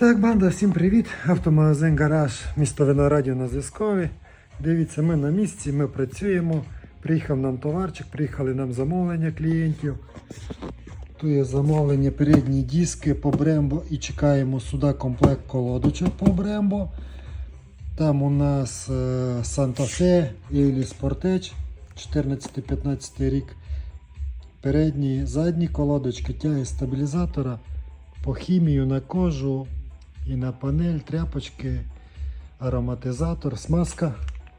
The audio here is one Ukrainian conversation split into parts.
Так, банда, всім привіт. Автомагазин Гараж, місто Виноградів на зв'язкові. Дивіться, ми на місці, ми працюємо. Приїхав нам товарчик, приїхали нам замовлення клієнтів. Тут є замовлення передні диски по Брембо і чекаємо сюди комплект колодочок по Брембо. Там у нас е, Santa Fe і Sportage 14-15 рік. Передні, задні колодочки, тяги стабілізатора по хімію на кожу і на панель, тряпочки, ароматизатор, смазка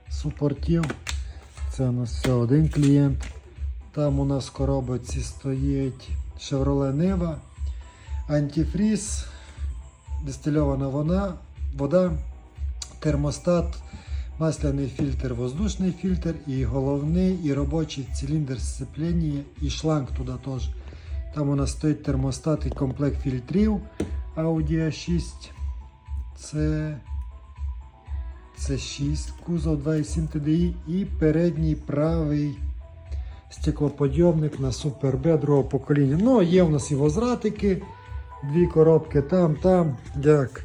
супортів. Це у нас все один клієнт. Там у нас в коробці стоїть Chevrolet Neva, антифріз, дистильована вода, вода, термостат, масляний фільтр, воздушний фільтр і головний і робочий циліндр сцеплення і шланг туди теж. Там у нас стоїть термостат і комплект фільтрів Audi A6. Це, це 6 кузов 2.7 TDI і передній правий стеклоподйомник на Super B другого покоління. Ну, є у нас і возвратики, дві коробки там, там. Як,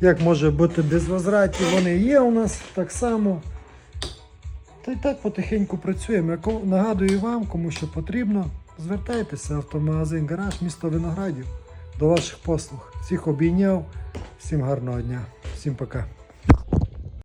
як може бути без возвратів, вони є у нас так само. Та й так потихеньку працюємо. Нагадую вам, кому що потрібно, звертайтеся автомагазин гараж, місто Виноградів. До ваших послуг. Всіх обійняв, всім гарного дня, всім пока.